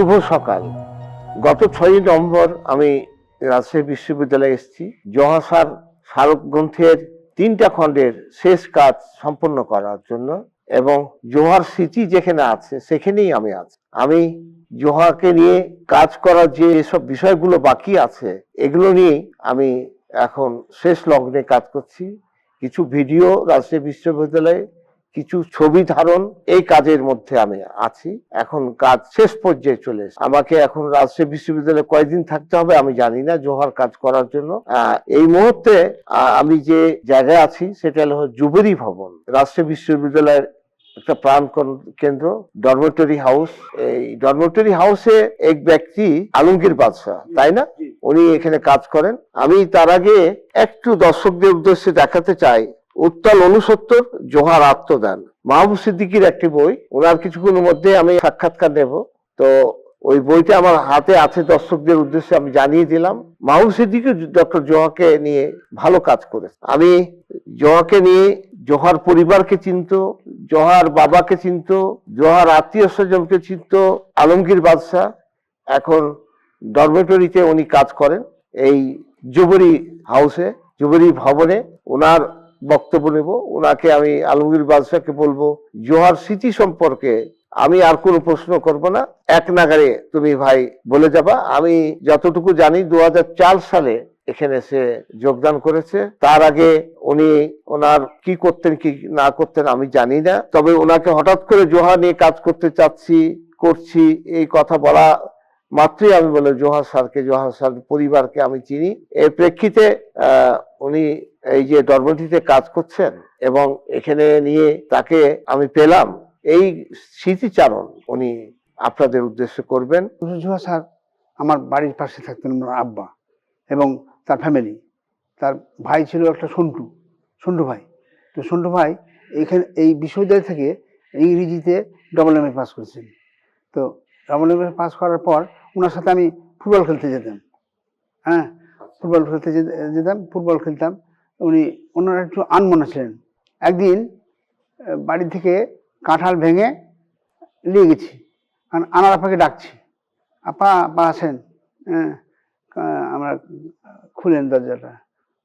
শুভ সকাল। গত ছয়ই নভেম্বর আমি রাজশাহী বিশ্ববিদ্যালয়ে এসেছি। জহাসার স্মারক গ্রন্থের তিনটা খণ্ডের শেষ কাজ সম্পন্ন করার জন্য এবং জোহার স্মৃতি যেখানে আছে, সেখানেই আমি আছি। আমি জোহাকে নিয়ে কাজ করার যে সব বিষয়গুলো বাকি আছে, এগুলো নিয়ে আমি এখন শেষ লগ্নে কাজ করছি। কিছু ভিডিও রাজশাহী বিশ্ববিদ্যালয়ে কিছু ছবি ধারণ এই কাজের মধ্যে আমি আছি। এখন কাজ শেষ পর্যায়ে চলে। আমাকে এখন রাজশাহী বিশ্ববিদ্যালয়ে কয়দিন থাকতে হবে আমি জানি না জোহার কাজ করার জন্য। এই মুহূর্তে আমি যে জায়গায় আছি সেটা হলো জুবেরি ভবন। রাজশাহী বিশ্ববিদ্যালয়ের একটা প্রাণ কেন্দ্র ডরমেটরি হাউস এই ডরমেটরি হাউসে এক ব্যক্তি আলমগীর বাদশাহ তাই না? উনি এখানে কাজ করেন। আমি তার আগে একটু দর্শকদের উদ্দেশ্যে দেখাতে চাই উত্তাল অনুসত্তর জোহার আত্মদান। মাহবুব সিদ্দিকির একটি বই, ওনার কিছুক্ষণের মধ্যে আমি সাক্ষাৎকার নেব। তো ওই বইটা আমার হাতে আছে দর্শকদের উদ্দেশ্যে, আমি জানিয়ে দিলাম। মাহবুব সিদ্দিকি ডক্টর জোহাকে নিয়ে ভালো কাজ করেছে। আমি জোহাকে নিয়ে, জোহার পরিবারকে চিনত, জোহার বাবাকে চিনত, জোহার আত্মীয় স্বজনকে চিনত, আলমগীর বাদশাহ। এখন ডরমেটরিতে উনি কাজ করেন, এই জুবরি হাউসে জুবরি ভবনে। ওনার বক্তব্য নেব। ওনাকে আমি আলমগীর বাদশাহকে বলব, জোহার স্মৃতি সম্পর্কে আমি আর কোনো প্রশ্ন করব না। এক নাগারে তুমি ভাই বলে যাবা। আমি যতটুকু জানি দু হাজার চার সালে এখানে সে যোগদান করেছে। তার আগে উনি ওনার কি করতেন, কি না করতেন আমি জানি না। তবে ওনাকে হঠাৎ করে জোহা নিয়ে কাজ করতে চাচ্ছি, করছি, এই কথা বলা মাত্রই আমি বলে জোহার স্যারকে জোহার স্যার পরিবারকে আমি চিনি। এর প্রেক্ষিতে উনি এই যে ডরমেটিতে কাজ করছেন এবং এখানে নিয়ে তাকে আমি পেলাম, এই স্মৃতিচারণ উনি আপনাদের উদ্দেশ্যে করবেন। জুহা স্যার, আমার বাড়ির পাশে থাকতেন আমার আব্বা এবং তার ফ্যামিলি তার ভাই ছিল একটা সন্টু সন্টু ভাই। তো সন্টু ভাই এখানে, এই বিশ্ববিদ্যালয় থেকে ইংরেজিতে ডবল এম এ পাস করেছেন। তো ডবল এম এ পাস করার পর ওনার সাথে আমি ফুটবল খেলতে যেতাম। হ্যাঁ ফুটবল খেলতে যেতাম, ফুটবল খেলতাম। উনি ওনারা একটু আনমনা ছিলেন। একদিন বাড়ি থেকে কাঁঠাল ভেঙে নিয়ে গেছি। আর আনার আপাকে ডাকছি। আপা আপা আছেন? হ্যাঁ আমরা খুলেন দরজাটা।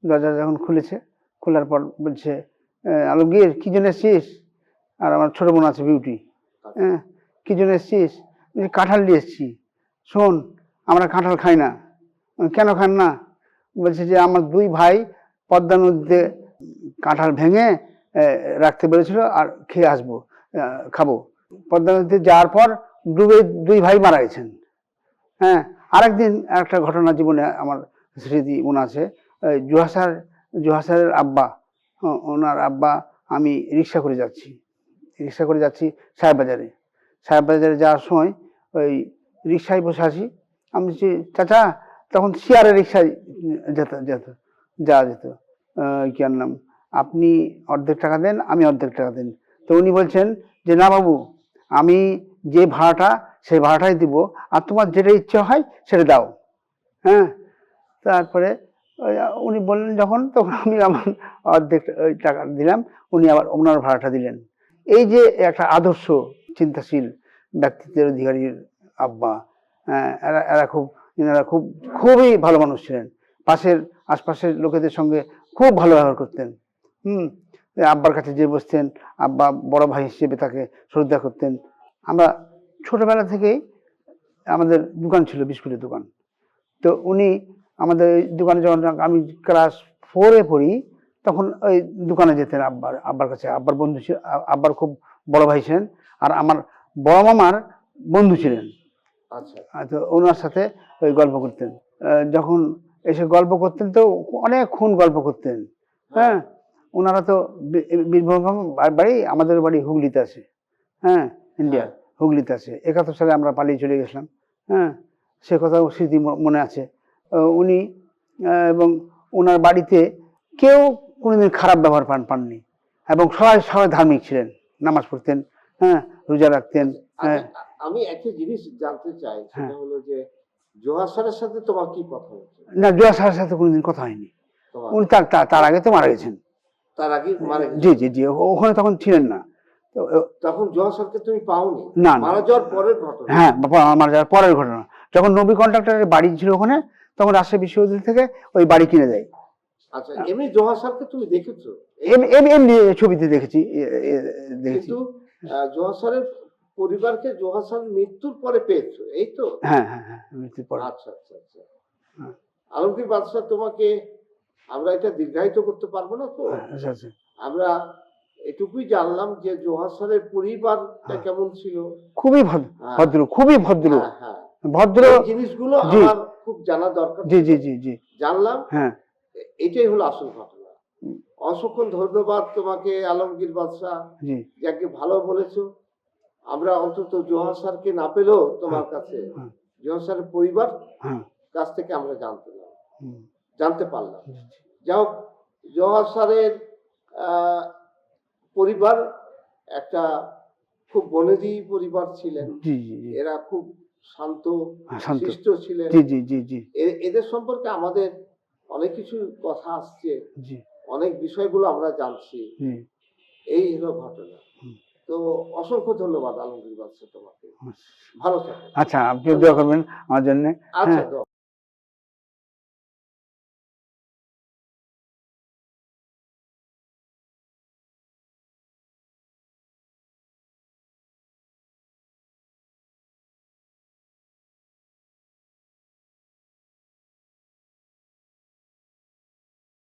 দরজা যখন খুলেছে, খোলার পর বলছে আলমগীর, কী জন্য এসছিস? আর আমার ছোট বোন আছে বিউটি। হ্যাঁ কি জন্য এসছিস? কাঁঠাল নিয়ে এসছি। শোন, আমরা কাঁঠাল খাই না। কেন খান না? বলছে যে আমার দুই ভাই পদ্মা নদীতে কাঁঠাল ভেঙে রাখতে পেরেছিল আর খেয়ে আসব খাব। পদ্মা নদীতে যাওয়ার পর ডুবে দুই ভাই মারা গেছেন। হ্যাঁ আরেকদিন একটা ঘটনা জীবনে আমার স্মৃতি মনে আছে। জুহাসার, জুহাসারের আব্বা ওনার আব্বা, আমি রিক্সা করে যাচ্ছি। রিক্সা করে যাচ্ছি সাহেববাজারে। সাহেববাজারে যাওয়ার সময় ওই রিক্সায় বসে আছি। আমি বলছি, চাচা তখন শেয়ারে রিক্সায় যেত যেত যাওয়া যেত। কি নাম? আপনি অর্ধেক টাকা দেন আমি অর্ধেক টাকা দেন। তো উনি বলছেন যে না বাবু আমি যে ভাড়াটা সেই ভাড়াটাই দিব আর তোমার যেটা ইচ্ছে হয় সেটা দাও। হ্যাঁ? তারপরে উনি বললেন যখন তখন আমি আমার অর্ধেক টাকা দিলাম উনি আবার ওনার ভাড়াটা দিলেন। এই যে একটা আদর্শ চিন্তাশীল ব্যক্তিত্বের অধিকারীর আব্বা হ্যাঁ, এরা এরা খুব এনারা খুব, খুবই ভালো মানুষ ছিলেন। পাশের আশপাশের লোকেদের সঙ্গে খুব ভালো ব্যবহার করতেন। হুম, আব্বার কাছে যে বসতেন, আব্বা বড় ভাই হিসেবে তাকে শ্রদ্ধা করতেন। আমরা ছোটবেলা থেকেই আমাদের দোকান ছিল বিস্কুটের দোকান। তো উনি আমাদের দোকানে যখন আমি ক্লাস ফোরে পড়ি, তখন ওই দোকানে যেতেন আব্বার আব্বার কাছে। আব্বার বন্ধু ছিল আব্বার খুব বড় ভাই ছিলেন। আর আমার বড় মামার বন্ধু ছিলেন। তো ওনার সাথে ওই গল্প করতেন। যখন এসে গল্প করতেন তো অনেকক্ষণ গল্প করতেন। হ্যাঁ। ওনারা তো বীরভূম বাড়ি আমাদের বাড়ি হুগলিতে আছে। হ্যাঁ ইন্ডিয়া হুগলিতে আছে। একাত্তর সালে আমরা পালিয়ে চলে গেছিলাম। হ্যাঁ সে কথাও স্মৃতি মনে আছে। উনি এবং ওনার বাড়িতে কেউ কোনোদিন খারাপ ব্যবহার পান পাননি। এবং সবাই সবাই ধার্মিক ছিলেন। নামাজ পড়তেন হ্যাঁ রোজা রাখতেন হ্যাঁ। আচ্ছা, আ- আমি একটা জিনিস জানতে চাই হ্যাঁ। সেটা হলো যে জোহার স্যারের সাথে তোমার কি কথা হচ্ছে না জয়া স্যারের সাথে কোনোদিন কথা হয়নি। উনি তার তার- আগে তো মারা গেছেন। তার আগে মারা জি জি জি ওখানে তখন ছিলেন না। তখন জোহা স্যারকে তুমি পাওনি? না মারা যাওয়ার পরের ঘটনা? হ্যাঁ আমার যাওয়ার পরের ঘটনা। যখন নবী কন্ট্রাক্টরের বাড়ি ছিল ওখানে তখন রাজশাহী বিশ্ববিদ্যালয় থেকে ওই বাড়ি কিনে দেয়। আচ্ছা এমনি জোহা স্যারকে তুমি দেখেছ? এম- এম- এমনি ছবিতে দেখেছি দেখেছি। আহ, স্যারের পরিবারকে জোহা স্যার মৃত্যুর পরে পেয়েছ এই তো? হ্যাঁ হ্যাঁ হ্যাঁ মৃত্যুর পরে। আচ্ছা আচ্ছা আচ্ছা। হ্যাঁ। আলমগীর বাদশাহ তোমাকে আমরা এটা দীর্ঘায়িত করতে পারব না তো? আচ্ছা আচ্ছা। আমরা এটুকুই জানলাম যে জোহা স্যারের পরিবারটা হ্যাঁ। কেমন ছিল। খুবই ভদ্র হ্যাঁ। ভদ্র খুবই ভদ্র। হ্যাঁ, হ্যাঁ। ভদ্র জিনিসগুলো আমার খুব জানা দরকার জি জি জি জি। জানলাম। হ্যাঁ। এটাই হলো আসল ঘটনা। অসংখ্য ধন্যবাদ তোমাকে আলমগীর বাদশাহ। জি। যাকে ভালো বলেছ। আমরা অন্তত জোহা স্যারকে না পেলেও তোমার কাছে হ্যাঁ। জোহা স্যারের পরিবার হ্যাঁ। কাছ থেকে আমরা জানতে জানতে পারলাম। যাই হোক জওয়ার স্যারের পরিবার একটা খুব বনেদি পরিবার ছিলেন। এরা খুব শান্ত হ্যাঁ, শিষ্ট ছিলেন। জি জি জি জি। এদের সম্পর্কে আমাদের অনেক কিছু কথা আসছে। অনেক বিষয়গুলো আমরা জানছি। এই হলো ঘটনা। তো অসংখ্য ধন্যবাদ আলমগীর বাদশাহ তোমাকে। ভালো আচ্ছা আপনি দোয়া করবেন আমার জন্য। আচ্ছা হ্যাঁ।